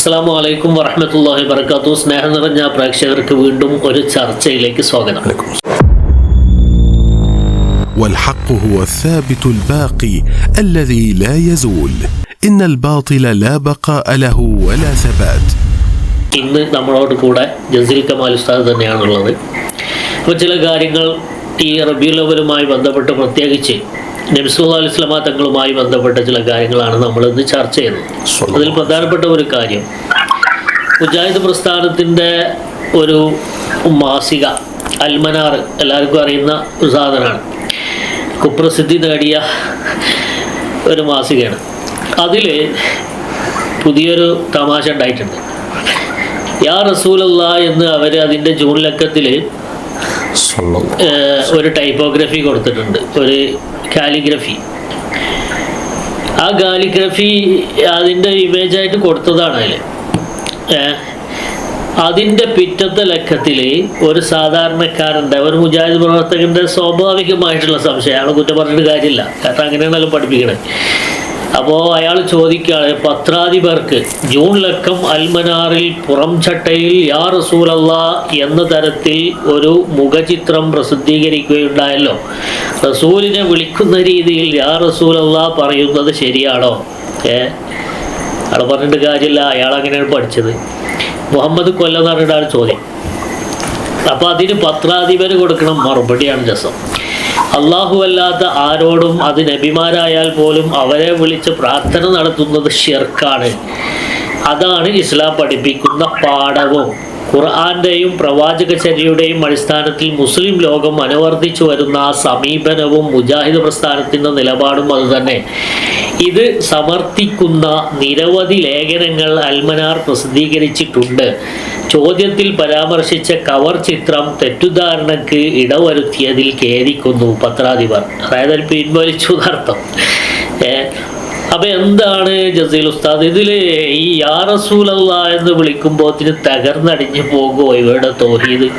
അസ്സാം വലൈക്കും വറഹമത്തല്ലാഹി വർക്കാത്തു സ്നേഹം നിറഞ്ഞ പ്രേക്ഷകർക്ക് വീണ്ടും ഒരു ചർച്ചയിലേക്ക് സ്വാഗതം والحق هو الثابت الباقي الذي لا يزول ان الباطل لا بقاء له ولا ثبات ഇന്ന് നമ്മളോട് കൂടെ ജസീൽ കമാൽ ഉസ്താദ് തന്നെയാണുള്ളത് അപ്പോൾ ചില കാര്യങ്ങൾ ഈ റബിയുൽ അവലുമായി ബന്ധപ്പെട്ട് പ്രത്യേകിച്ച് നബിസുല്ലാ അലൈഹി സ്വലാമ തങ്ങളുമായി ബന്ധപ്പെട്ട ചില കാര്യങ്ങളാണ് നമ്മൾ ഇന്ന് ചർച്ച ചെയ്യുന്നത്. അതിൽ പ്രധാനപ്പെട്ട ഒരു കാര്യം മുജാഹിദ് പ്രസ്ഥാനത്തിന്റെ ഒരു മാസിക അൽമനാർ എല്ലാവർക്കും അറിയുന്ന ഒരു സാധനമാണ്. കുപ്രസിദ്ധി നേടിയ ഒരു മാസികയാണ്. അതിൽ പുതിയൊരു തമാശ ഉണ്ടായിട്ടുണ്ട്. യാ റസൂലല്ല എന്ന് അവർ അതിന്റെ ജൂൺ ലക്കത്തിൽ ഒരു ടൈപ്പോഗ്രഫി കൊടുത്തിട്ടുണ്ട്. ഒരു കാലിഗ്രഫി. ആ കാലിഗ്രഫി അതിന്റെ ഇമേജായിട്ട് കൊടുത്തതാണ് അതിൽ അതിന്റെ പിറ്റത്തെ ലക്കത്തിൽ ഒരു സാധാരണക്കാരന്റെ ഒരു മുജാഹിദ് പ്രവർത്തകന്റെ സ്വാഭാവികമായിട്ടുള്ള സംശയം. അയാൾ കുറ്റം പറഞ്ഞിട്ട് കാര്യമില്ല. കാരണം അങ്ങനെയാണല്ലോ പഠിപ്പിക്കണത് അപ്പോൾ അയാൾ ചോദിക്കുകയാണ് പത്രാധിപർക്ക് ജൂൺ ലക്കം അൽമനാറിൽ പുറം ചട്ടയിൽ യാ റസൂലല്ല എന്ന തരത്തിൽ ഒരു മുഖചിത്രം പ്രസിദ്ധീകരിക്കുകയുണ്ടായല്ലോ. റസൂലിനെ വിളിക്കുന്ന രീതിയിൽ യാ റസൂലല്ല പറയുന്നത് ശരിയാണോ? ഏ അയാൾ പറഞ്ഞിട്ട് കാര്യമില്ല അയാൾ അങ്ങനെയാണ് പഠിച്ചത്. മുഹമ്മദ് കൊല്ലം എന്ന് പറഞ്ഞിട്ടാണ് ചോദ്യം. അപ്പോൾ അതിന് പത്രാധിപര് കൊടുക്കണം മറുപടിയാണ് രസം. അള്ളാഹു അല്ലാത്ത ആരോടും അത് നബിമാരായാൽ പോലും അവരെ വിളിച്ച് പ്രാർത്ഥന നടത്തുന്നത് ഷിർക്കാണ്. അതാണ് ഇസ്ലാം പഠിപ്പിക്കുന്ന പാഠവും. ഖുർആാന്റെയും പ്രവാചക ചര്യയുടെയും അടിസ്ഥാനത്തിൽ മുസ്ലിം ലോകം അനുവർത്തിച്ചു വരുന്ന ആ സമീപനവും മുജാഹിദ് പ്രസ്ഥാനത്തിന്റെ നിലപാടും അതുതന്നെ. ഇത് സമർത്ഥിക്കുന്ന നിരവധി ലേഖനങ്ങൾ അൽമനാർ പ്രസിദ്ധീകരിച്ചിട്ടുണ്ട്. ചോദ്യത്തിൽ പരാമർശിച്ച കവർ ചിത്രം തെറ്റുധാരണക്ക് ഇടവരുത്തിയതിൽ ഖേദിക്കുന്നു പത്രാധിപർ. അതായത് അതിൽ പിൻവലിച്ചു എന്നർത്ഥം അപ്പൊ എന്താണ് ജസീൽ ഉസ്താദ്? ഇതിൽ ഈ യാ റസൂലല്ല എന്ന് വിളിക്കുമ്പോത്തിന് തകർന്നടിഞ്ഞു പോകുമോ ഇവരുടെ തോഹീദ്?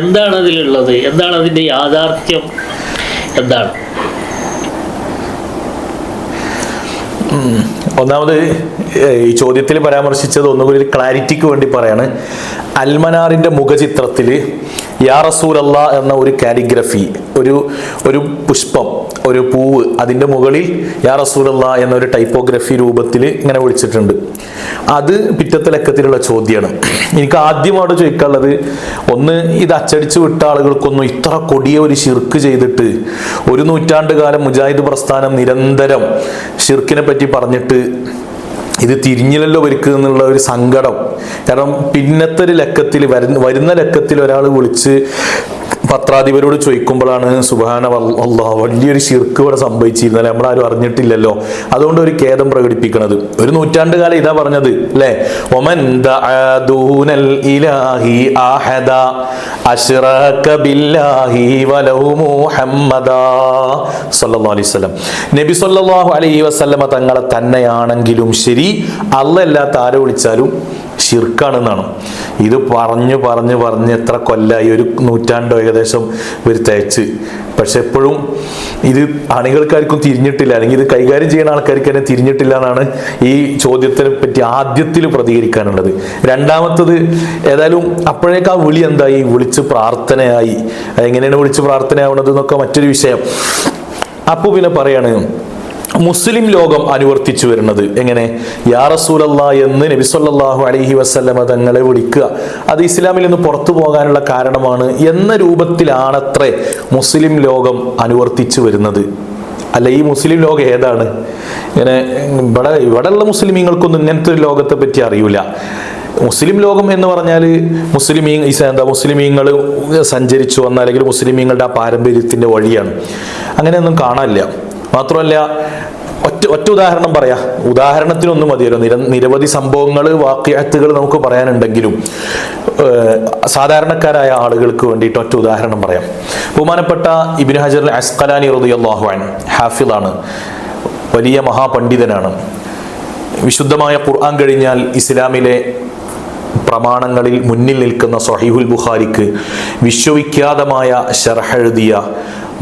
എന്താണ് അതിലുള്ളത്? എന്താണ് അതിന്റെ യാഥാർത്ഥ്യം? എന്താണ്? ഒന്നാമത് ഈ ചോദ്യത്തിൽ പരാമർശിച്ചത് ഒന്നുകൂടി ക്ലാരിറ്റിക്ക് വേണ്ടി പറയാണ്. അൽമനാറിന്റെ മുഖചിത്രത്തിൽ യാ റസൂലല്ല എന്ന ഒരു കാലിഗ്രഫി ഒരു ഒരു പുഷ്പം ഒരു പൂവ് അതിന്റെ മുകളിൽ യാ റസൂലല്ല എന്നൊരു ടൈപ്പോഗ്രഫി രൂപത്തിൽ ഇങ്ങനെ വിളിച്ചിട്ടുണ്ട്. അത് പിറ്റത്തെ ലക്കത്തിലുള്ള ചോദ്യമാണ് എനിക്ക് ആദ്യമായിട്ട് ചോദിക്കാനുള്ളത് ഒന്ന് ഇത് അച്ചടിച്ചു വിട്ട ആളുകൾക്കൊന്നും ഇത്ര കൊടിയ ഒരു ഷിർക്ക് ചെയ്തിട്ട് ഒരു നൂറ്റാണ്ട് കാലം മുജാഹിദ് പ്രസ്ഥാനം നിരന്തരം ഷിർക്കിനെ പറ്റി പറഞ്ഞിട്ട് ഇത് തിരിഞ്ഞില്ലല്ലോ ഒരുക്ക് എന്നുള്ള ഒരു സങ്കടം. കാരണം പിന്നത്തെ ഒരു ലക്കത്തിൽ വരുന്ന വരുന്ന ലക്കത്തിൽ ഒരാൾ വിളിച്ച് പത്രാധിപരോട് ചോദിക്കുമ്പോഴാണ് സുബാന വലിയൊരു ശിർക്ക് ഇവിടെ സംഭവിച്ചിരുന്നത്. നമ്മളാരും അറിഞ്ഞിട്ടില്ലല്ലോ. അതുകൊണ്ട് ഒരു ഖേദം പ്രകടിപ്പിക്കുന്നത് ഒരു നൂറ്റാണ്ട് കാലം ഇതാ പറഞ്ഞത്. അല്ലേ? ഇലാഹി ആഹദ ബില്ലാഹി മുഹമ്മദ അലൈഹി നബി വസല്ലമ തങ്ങളെ തന്നെയാണെങ്കിലും ശരി അല്ലല്ലാത്ത ആരെ വിളിച്ചാലും ഷിർക്കാണെന്നാണ് ഇത് പറഞ്ഞു പറഞ്ഞു പറഞ്ഞ് എത്ര കൊല്ലായി? ഒരു നൂറ്റാണ്ടോ ഏകദേശം ഒരു തേച്ച് പക്ഷെ എപ്പോഴും ഇത് അണികൾക്കാർക്കും തിരിഞ്ഞിട്ടില്ല. അല്ലെങ്കിൽ ഇത് കൈകാര്യം ചെയ്യുന്ന ആൾക്കാർക്ക് തന്നെ തിരിഞ്ഞിട്ടില്ല എന്നാണ് ഈ ചോദ്യത്തിനെ പറ്റി ആദ്യത്തിൽ പ്രതികരിക്കാനുള്ളത്. രണ്ടാമത്തത് ഏതായാലും അപ്പോഴേക്ക് ആ വിളി എന്തായി? വിളിച്ച് പ്രാർത്ഥനയായി. എങ്ങനെയാണ് വിളിച്ച് പ്രാർത്ഥനയാവുന്നത് എന്നൊക്കെ മറ്റൊരു വിഷയം. അപ്പോൾ പിന്നെ പറയാണ് മുസ്ലിം ലോകം അനുവർത്തിച്ചു വരുന്നത്. എങ്ങനെ? യാ റസൂലല്ല എന്ന് നബി സല്ലല്ലാഹു അലൈഹി വസല്ലമ തങ്ങളെ വിളിക്കുക. അത് ഇസ്ലാമിൽ നിന്ന് പുറത്തു പോകാനുള്ള കാരണമാണ് എന്ന രൂപത്തിലാണത്രേ മുസ്ലിം ലോകം അനുവർത്തിച്ചു വരുന്നത്. അല്ല ഈ മുസ്ലിം ലോകം ഏതാണ്? ഇങ്ങനെ ഇവിടെ ഇവിടെയുള്ള മുസ്ലിമീങ്ങൾക്കൊന്നും ഇങ്ങനത്തെ ഒരു ലോകത്തെ പറ്റി അറിയില്ല മുസ്ലിം ലോകം എന്ന് പറഞ്ഞാൽ മുസ്ലിമീ എന്താ മുസ്ലിമീങ്ങൾ സഞ്ചരിച്ചു വന്ന അല്ലെങ്കിൽ മുസ്ലിമീങ്ങളുടെ ആ പാരമ്പര്യത്തിന്റെ വഴിയാണ്. അങ്ങനെയൊന്നും കാണാനില്ല. മാത്രമല്ല ഒറ്റ ഒറ്റ ഉദാഹരണം പറയാ. ഉദാഹരണത്തിനൊന്നും മതിയല്ലോ. നിര നിരവധി സംഭവങ്ങൾ വാക്യാത്തുകൾ നമുക്ക് പറയാനുണ്ടെങ്കിലും സാധാരണക്കാരായ ആളുകൾക്ക് വേണ്ടിയിട്ട് ഒറ്റ ഉദാഹരണം പറയാം. ബഹുമാനപ്പെട്ട ഇബിൻ ഹജർ അസ്കലാനി റളിയല്ലാഹു ഹാഫിദാണ്. വലിയ മഹാപണ്ഡിതനാണ്. വിശുദ്ധമായ ഖുർആൻ കഴിഞ്ഞാൽ ഇസ്ലാമിലെ പ്രമാണങ്ങളിൽ മുന്നിൽ നിൽക്കുന്ന സഹീഹുൽ ബുഖാരിക്ക് വിശ്വവിഖ്യാതമായ ഷർഹെഴുതിയ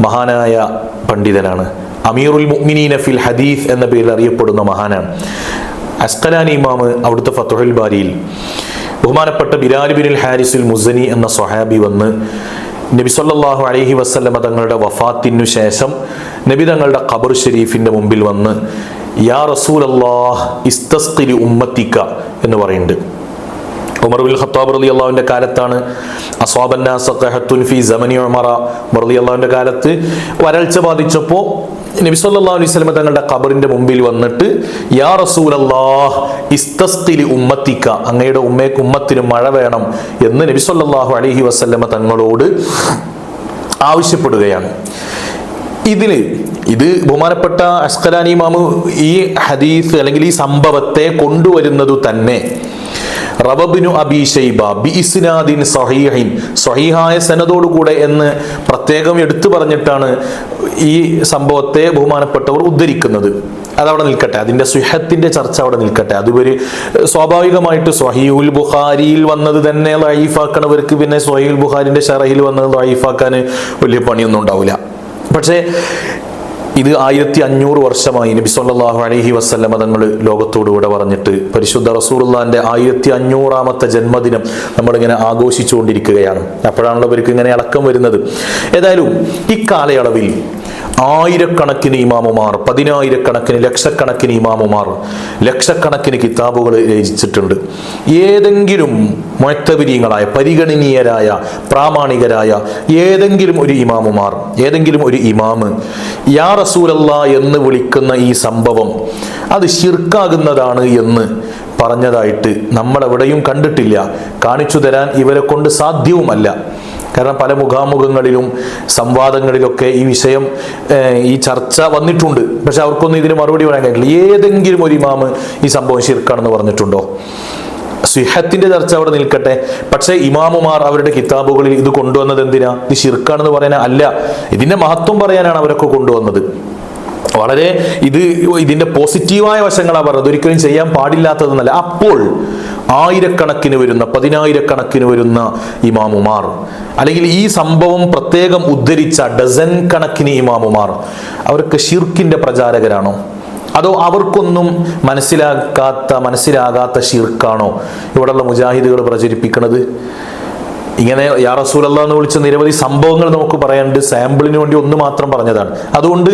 മഹാനായ പണ്ഡിതനാണ്. അമീറുൽ മുഅ്മിനീന ഫിൽ ഹദീസ് എന്ന പേരിൽ അറിയപ്പെടുന്ന മഹാനാണ്. അസ്കലാനി ഇമാമ് അവിടുത്തെ ഫത്തുഹുൽ ബാരിയിൽ ബഹുമാനപ്പെട്ട ബിലാൽ ഹാരിസുൽ മുസനി എന്ന സ്വഹാബി വന്ന് നബി സല്ലല്ലാഹു അലൈഹി വസല്ലമ തങ്ങളുടെ വഫാത്തിനു ശേഷം നബി തങ്ങളുടെ ഖബർ ഷരീഫിന്റെ മുമ്പിൽ വന്ന് യാ റസൂൽ അള്ളാഹ് ഇസ്തസ്തിരി ഉമ്മത്തിക്ക എന്ന് പറയുന്നുണ്ട്. ഉമർ ഖത്താബ് റലി അള്ളാഹുവിന്റെ കാലത്താണ് അസ്വാബന്നാസുൻ ഫി ഉമറ. റളി അള്ളാഹുവിന്റെ കാലത്ത് വരൾച്ച ബാധിച്ചപ്പോൾ നബി സല്ലല്ലാഹു അലൈഹി വസല്ലം തങ്ങളുടെ ഖബറിന്റെ മുമ്പിൽ വന്നിട്ട് യാ റസൂലല്ലാഹ് ഇസ്തസ്ഖിലി ഉമ്മത്തിക്ക അങ്ങയുടെ ഉമ്മയ്ക്ക് ഉമ്മത്തിന് മഴ വേണം എന്ന് നബി സല്ലല്ലാഹു അലൈഹി വസല്ലമ തങ്ങളോട് ആവശ്യപ്പെടുകയാണ്. ഇതിൽ ഇത് ബഹുമാനപ്പെട്ട അസ്കലാനി മാമു ഈ ഹദീസ് അല്ലെങ്കിൽ ഈ സംഭവത്തെ കൊണ്ടുവരുന്നത് തന്നെ റബബിനു അബി ഷൈബ ബി ഇസ്നാദിൻ സഹീഹിൻ. സഹീഹായ സനദോടുകൂടെ എന്ന് പ്രത്യേകം എടുത്തു പറഞ്ഞിട്ടാണ് ഈ സംഭവത്തെ ബഹുമാനപ്പെട്ടവർ ഉദ്ധരിക്കുന്നത്. അതവിടെ നിൽക്കട്ടെ. അതിന്റെ സുഹത്തിന്റെ ചർച്ച അവിടെ നിൽക്കട്ടെ. അതുവരെ സ്വാഭാവികമായിട്ട് സ്വഹീഉൽ ബുഖാരിയിൽ വന്നത് തന്നെ ലൈഫാക്കണവർക്ക് പിന്നെ സ്വഹീൽ ബുഖാരിന്റെ ഷറഹിൽ വന്നത് ലൈഫാക്കാൻ വലിയ പണിയൊന്നും ഉണ്ടാവില്ല. പക്ഷേ ഇത് ആയിരത്തി അഞ്ഞൂറ് വർഷമായി നബി സല്ലാഹു അലഹി വസല്ലമ തങ്ങൾ ലോകത്തോട് ഇവിടെ പറഞ്ഞിട്ട് പരിശുദ്ധ റസൂറുല്ലാന്റെ ആയിരത്തി അഞ്ഞൂറാമത്തെ ജന്മദിനം നമ്മളിങ്ങനെ ആഘോഷിച്ചുകൊണ്ടിരിക്കുകയാണ്. അപ്പോഴാണല്ലോ ഇവർക്ക് ഇങ്ങനെ അടക്കം വരുന്നത്. ഏതായാലും ഈ കാലയളവിൽ ആയിരക്കണക്കിന് ഇമാമുമാർ പതിനായിരക്കണക്കിന് ലക്ഷക്കണക്കിന് ഇമാമുമാർ ലക്ഷക്കണക്കിന് കിതാബുകൾ രചിച്ചിട്ടുണ്ട്. ഏതെങ്കിലും മൊത്തബിരീങ്ങളായ പരിഗണനീയരായ പ്രാമാണികരായ ഏതെങ്കിലും ഒരു ഇമാമുമാർ ഏതെങ്കിലും ഒരു ഇമാമ് യാ റസൂലല്ല എന്ന് വിളിക്കുന്ന ഈ സംഭവം അത് ശിർക്കാകുന്നതാണ് എന്ന് പറഞ്ഞതായിട്ട് നമ്മളെവിടെയും കണ്ടിട്ടില്ല. കാണിച്ചു തരാൻ ഇവരെ കൊണ്ട് സാധ്യവുമല്ല. കാരണം പല മുഖാമുഖങ്ങളിലും സംവാദങ്ങളിലൊക്കെ ഈ വിഷയം ഈ ചർച്ച വന്നിട്ടുണ്ട്. പക്ഷെ അവർക്കൊന്നും ഇതിന് മറുപടി പറയാൻ കഴിയില്ല. ഏതെങ്കിലും ഒരു ഇമാമ് ഈ സംഭവം ശിർക്കാണെന്ന് പറഞ്ഞിട്ടുണ്ടോ? സിഹത്തിന്റെ ചർച്ച അവിടെ നിൽക്കട്ടെ. പക്ഷേ ഇമാമുമാർ അവരുടെ കിതാബുകളിൽ ഇത് കൊണ്ടുവന്നത് എന്തിനാ? ഇത് ശിർക്കാണെന്ന് പറയാൻ അല്ല. ഇതിന്റെ മഹത്വം പറയാനാണ് അവരൊക്കെ കൊണ്ടുവന്നത്. വളരെ ഇത് ഇതിന്റെ പോസിറ്റീവായ വശങ്ങളാണ് പറഞ്ഞത്. ഒരിക്കലും ചെയ്യാൻ പാടില്ലാത്തതെന്നല്ല. അപ്പോൾ ആയിരക്കണക്കിന് വരുന്ന പതിനായിരക്കണക്കിന് വരുന്ന ഇമാമുമാർ. അല്ലെങ്കിൽ ഈ സംഭവം പ്രത്യേകം ഉദ്ധരിച്ച ഡസൻ കണക്കിന് ഇമാമുമാർ. അവർക്ക് ഷിർക്കിന്റെ പ്രചാരകരാണോ? അതോ അവർക്കൊന്നും മനസ്സിലാക്കാത്ത മനസ്സിലാകാത്ത ഷിർക്കാണോ ഇവിടെയുള്ള മുജാഹിദുകൾ പ്രചരിപ്പിക്കുന്നത് ഇങ്ങനെ യാ റസൂലല്ല എന്ന് വിളിച്ച നിരവധി സംഭവങ്ങൾ നമുക്ക് പറയാനുണ്ട്. സാമ്പിളിന് വേണ്ടി ഒന്ന് മാത്രം പറഞ്ഞതാണ്. അതുകൊണ്ട്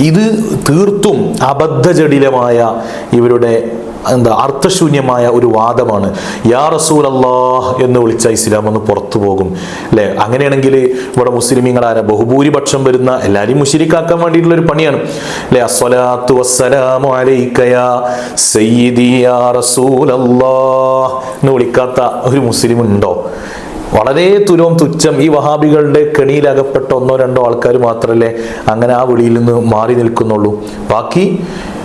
ഇത് തീർത്തും അബദ്ധജടിലമായ ഇവരുടെ എന്താ അർത്ഥശൂന്യമായ ഒരു വാദമാണ്. യാ റസൂൽ അള്ളാഹ് എന്ന് വിളിച്ച ഇസ്ലാം ഒന്ന് പുറത്തു പോകും. അല്ലെ അങ്ങനെയാണെങ്കിൽ ഇവിടെ മുസ്ലിമീങ്ങളാര? ബഹുഭൂരിപക്ഷം വരുന്ന എല്ലാവരെയും മുഷിരിക്കാക്കാൻ വേണ്ടിയിട്ടുള്ള ഒരു പണിയാണ്. അല്ലെ വസ്സലാമു സയ്യിദി യാ എന്ന് വിളിക്കാത്ത ഒരു മുസ്ലിം ഉണ്ടോ വളരെ തുലവും തുച്ഛം ഈ വഹാബികളുടെ കെണിയിൽ അകപ്പെട്ട ഒന്നോ രണ്ടോ ആൾക്കാർ മാത്രമല്ലേ അങ്ങനെ ആ വിളിയിൽ നിന്ന് മാറി നിൽക്കുന്നുള്ളൂ. ബാക്കി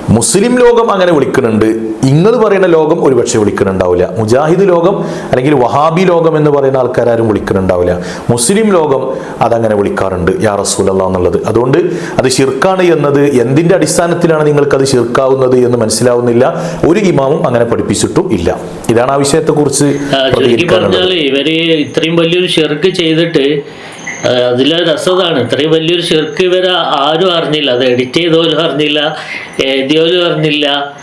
മുസ്ലിം ലോകം അങ്ങനെ വിളിക്കുന്നുണ്ട്. നിങ്ങൾ പറയുന്ന ലോകം ഒരുപക്ഷെ വിളിക്കുന്നുണ്ടാവില്ല. മുജാഹിദ് ലോകം അല്ലെങ്കിൽ വഹാബി ലോകം എന്ന് പറയുന്ന ആൾക്കാരും വിളിക്കുന്നുണ്ടാവില്ല. മുസ്ലിം ലോകം അതങ്ങനെ വിളിക്കാറുണ്ട്. യാ റസൂലല്ല എന്നുള്ളത്. അതുകൊണ്ട് അത് ഷിർക്കാണ് എന്നത് എന്തിന്റെ അടിസ്ഥാനത്തിലാണ് നിങ്ങൾക്ക് അത് ഷിർക്കാവുന്നത് എന്ന് മനസ്സിലാവുന്നില്ല. ഒരു ഇമാമും അങ്ങനെ പഠിപ്പിച്ചിട്ടും ഇല്ല. ഇതാണ് ആ വിഷയത്തെക്കുറിച്ച് ഇവർ ഇത്രയും വലിയൊരു ഷിർക്ക് ചെയ്തിട്ട് അതിലെ രസതാണ്. ഇത്രയും വലിയൊരു ഷിർക്ക് ഇവർ ആരും അറിഞ്ഞില്ല. അത് എഡിറ്റ് ചെയ്തോലും അറിഞ്ഞില്ല. എഴുതിയോലും അറിഞ്ഞില്ല.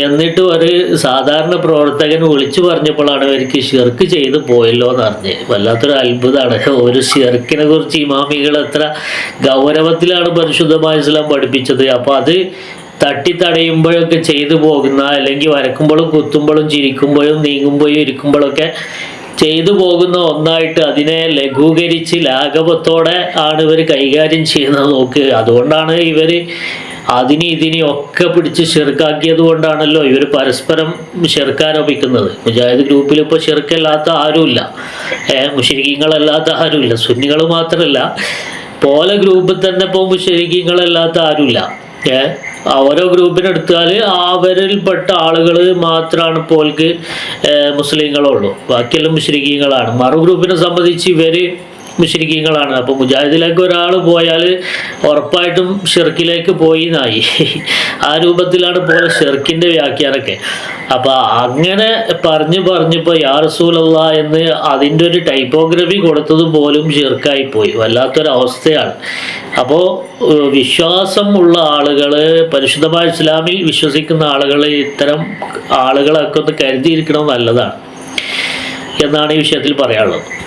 എന്നിട്ട് ഒരു സാധാരണ പ്രവർത്തകൻ വിളിച്ചു പറഞ്ഞപ്പോഴാണ് അവർക്ക് ഷിർക്ക് ചെയ്ത് പോയല്ലോ എന്ന് അറിഞ്ഞ്. വല്ലാത്തൊരു അത്ഭുതമാണ്. ഒരു ഷിർക്കിനെ കുറിച്ച് ഇമാമികൾ എത്ര ഗൗരവത്തിലാണ് പരിശുദ്ധമായ ഇസ്ലാം പഠിപ്പിച്ചത്. അപ്പോൾ അത് തട്ടി തടയുമ്പോഴൊക്കെ ചെയ്തു പോകുന്ന അല്ലെങ്കിൽ വരക്കുമ്പോഴും കുത്തുമ്പോഴും ചിരിക്കുമ്പോഴും നീങ്ങുമ്പോഴും ഇരിക്കുമ്പോഴൊക്കെ ചെയ്തു പോകുന്ന ഒന്നായിട്ട് അതിനെ ലഘൂകരിച്ച് ലാഘവത്തോടെ ആണ് ഇവർ കൈകാര്യം ചെയ്യുന്നത് നോക്ക്. അതുകൊണ്ടാണ് ഇവർ അതിനെ ഇതിനെ ഒക്കെ പിടിച്ച് ഷെർക്കാക്കിയത് കൊണ്ടാണല്ലോ ഇവർ പരസ്പരം ഷെർക്കാരോപിക്കുന്നത് മുജാഹിദ് ഗ്രൂപ്പിൽ ഇപ്പോൾ ഷെർക്കല്ലാത്ത ആരുമില്ല. ഏഹ് മുഷരിക്കങ്ങളല്ലാത്ത ആരുമില്ല. സുന്നികൾ മാത്രമല്ല പോലെ ഗ്രൂപ്പിൽ തന്നെ ഇപ്പോൾ മുഷരിക്കങ്ങളല്ലാത്ത ആരുമില്ല. ഏഹ് ഓരോ ഗ്രൂപ്പിനെടുത്താൽ അവരിൽപ്പെട്ട ആളുകൾ മാത്രമാണ് പോൽക്ക് മുസ്ലിങ്ങളുള്ളൂ ബാക്കിയെല്ലാം മുസ്ലിങ്ങളാണ് മറു ഗ്രൂപ്പിനെ സംബന്ധിച്ച് ഇവർ മുഷരിക്കീങ്ങളാണ് അപ്പോൾ മുജാഹിദിലേക്ക് ഒരാൾ പോയാൽ ഉറപ്പായിട്ടും ഷിർക്കിലേക്ക് പോയി എന്നായി ആ രൂപത്തിലാണ് പോലെ ഷിർക്കിന്റെ വ്യാഖ്യാനൊക്കെ അപ്പോൾ അങ്ങനെ പറഞ്ഞു പറഞ്ഞപ്പോൾ യാ റസൂലല്ല എന്ന് അതിന്റെ ഒരു ടൈപ്പോഗ്രഫി കൊടുത്തത് പോലും ഷിർക്കായി പോയി. വല്ലാത്തൊരവസ്ഥയാണ് അപ്പോൾ വിശ്വാസം ഉള്ള ആളുകൾ പരിശുദ്ധമായ ഇസ്ലാമിൽ വിശ്വസിക്കുന്ന ആളുകൾ ഇത്തരം ആളുകളൊക്കെ ഒന്ന് കരുതിയിരിക്കണം നല്ലതാണ്. എന്നാണ് ഈ വിഷയത്തിൽ പറയാനുള്ളത്.